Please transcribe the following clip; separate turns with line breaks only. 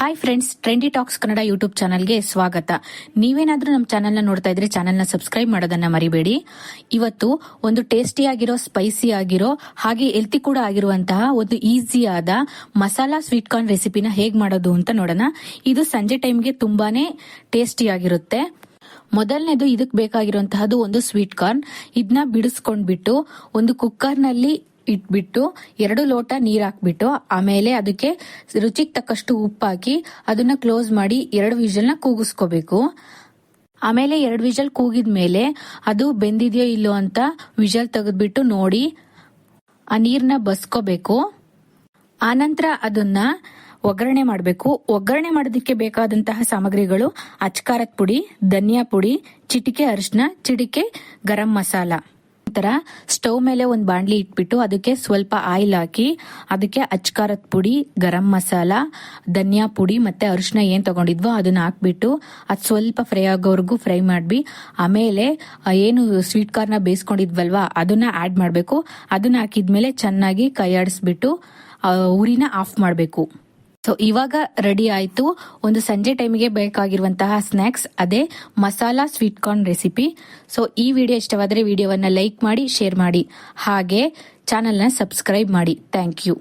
Hi friends trendy talks Kannada YouTube ಚಾನಲ್ಗೆ ಸ್ವಾಗತ. ನೀವೇನಾದರೂ ನಮ್ಮ ಚಾನೆಲ್ನ ನೋಡ್ತಾ ಇದ್ರೆ ಚಾನೆಲ್ನ ಸಬ್ಸ್ಕ್ರೈಬ್ ಮಾಡೋದನ್ನ ಮರಿಬೇಡಿ. ಇವತ್ತು ಒಂದು ಟೇಸ್ಟಿ ಆಗಿರೋ ಸ್ಪೈಸಿ ಆಗಿರೋ, ಹಾಗೆ ಹೆಲ್ತಿ ಕೂಡ ಆಗಿರುವಂತಹ ಒಂದು ಈಸಿ ಆದ ಮಸಾಲಾ ಸ್ವೀಟ್ ಕಾರ್ನ್ ರೆಸಿಪಿನ ಹೇಗೆ ಮಾಡೋದು ಅಂತ ನೋಡೋಣ. ಇದು ಸಂಜೆ ಟೈಮ್ಗೆ ತುಂಬಾನೇ ಟೇಸ್ಟಿ ಆಗಿರುತ್ತೆ. ಮೊದಲನೇದು ಇದಕ್ಕೆ ಬೇಕಾಗಿರುವಂತಹದ್ದು ಒಂದು ಸ್ವೀಟ್ ಕಾರ್ನ್ ಇದನ್ನ ಬಿಡಿಸ್ಕೊಂಡ್ಬಿಟ್ಟು ಒಂದು ಕುಕ್ಕರ್ನಲ್ಲಿ ಇಟ್ಬಿಟ್ಟು ಎರಡು ಲೋಟ ನೀರ್ ಹಾಕ್ಬಿಟ್ಟು, ಆಮೇಲೆ ಅದಕ್ಕೆ ರುಚಿಗೆ ತಕ್ಕಷ್ಟು ಉಪ್ಪು ಹಾಕಿ ಅದನ್ನ ಕ್ಲೋಸ್ ಮಾಡಿ ಎರಡು ವಿಷಲ್ನ ಕೂಗಿಸ್ಕೋಬೇಕು. ಆಮೇಲೆ ಎರಡು ವಿಷಲ್ ಕೂಗಿದ್ಮೇಲೆ ಅದು ಬೆಂದಿದೆಯೋ ಇಲ್ಲೋ ಅಂತ ವಿಷಲ್ ತೆಗೆದ್ಬಿಟ್ಟು ನೋಡಿ, ಆ ನೀರ್ನ ಬಸ್ಕೋಬೇಕು. ಆನಂತರ ಅದನ್ನ ಒಗ್ಗರಣೆ ಮಾಡಬೇಕು. ಒಗ್ಗರಣೆ ಮಾಡೋದಕ್ಕೆ ಬೇಕಾದಂತಹ ಸಾಮಗ್ರಿಗಳು ಅಚ್ಕಾರದ ಪುಡಿ, ಧನಿಯಾ ಪುಡಿ, ಚಿಟಿಕೆ ಅರಿಶಿನ ಚಿಟಿಕೆ ಗರಂ ಮಸಾಲ. ನಂತರ ಸ್ಟವ್ ಮೇಲೆ ಒಂದು ಬಾಣಲಿ ಇಟ್ಬಿಟ್ಟು ಅದಕ್ಕೆ ಸ್ವಲ್ಪ ಆಯಿಲ್ ಹಾಕಿ, ಅದಕ್ಕೆ ಅಚ್ಕಾರದ ಪುಡಿ, ಗರಂ ಮಸಾಲ, ಧನಿಯಾ ಪುಡಿ ಮತ್ತೆ ಅರಿಶಿನ ಏನು ತಗೊಂಡಿದ್ವೋ ಅದನ್ನ ಹಾಕ್ಬಿಟ್ಟು ಅದು ಸ್ವಲ್ಪ ಫ್ರೈ ಆಗೋವರೆಗೂ ಫ್ರೈ ಮಾಡ್ಬಿ. ಆಮೇಲೆ ಏನು ಸ್ವೀಟ್ ಕಾರ್ನ ಬೇಯಿಸ್ಕೊಂಡಿದ್ವಲ್ವಾ, ಅದನ್ನ ಆಡ್ ಮಾಡಬೇಕು. ಅದನ್ನ ಹಾಕಿದ್ಮೇಲೆ ಚೆನ್ನಾಗಿ ಕೈ ಆಡಿಸ್ಬಿಟ್ಟು ಉರಿನ ಆಫ್ ಮಾಡಬೇಕು. ಸೊ ಇವಾಗ ರೆಡಿ ಆಯ್ತು. ಒಂದು ಸಂಜೆ ಟೈಮಿಗೆ ಬೇಕಾಗಿರುವಂತಹ ಸ್ನಾಕ್ಸ್ ಅದೇ masala sweet corn recipe so ಈ ವಿಡಿಯೋ ಇಷ್ಟವಾದರೆ ವಿಡಿಯೋವನ್ನ ಲೈಕ್ ಮಾಡಿ ಶೇರ್ ಮಾಡಿ. ಹಾಗೆ ಚಾನಲ್ನ ಸಬ್ಸ್ಕ್ರೈಬ್ ಮಾಡಿ. Thank you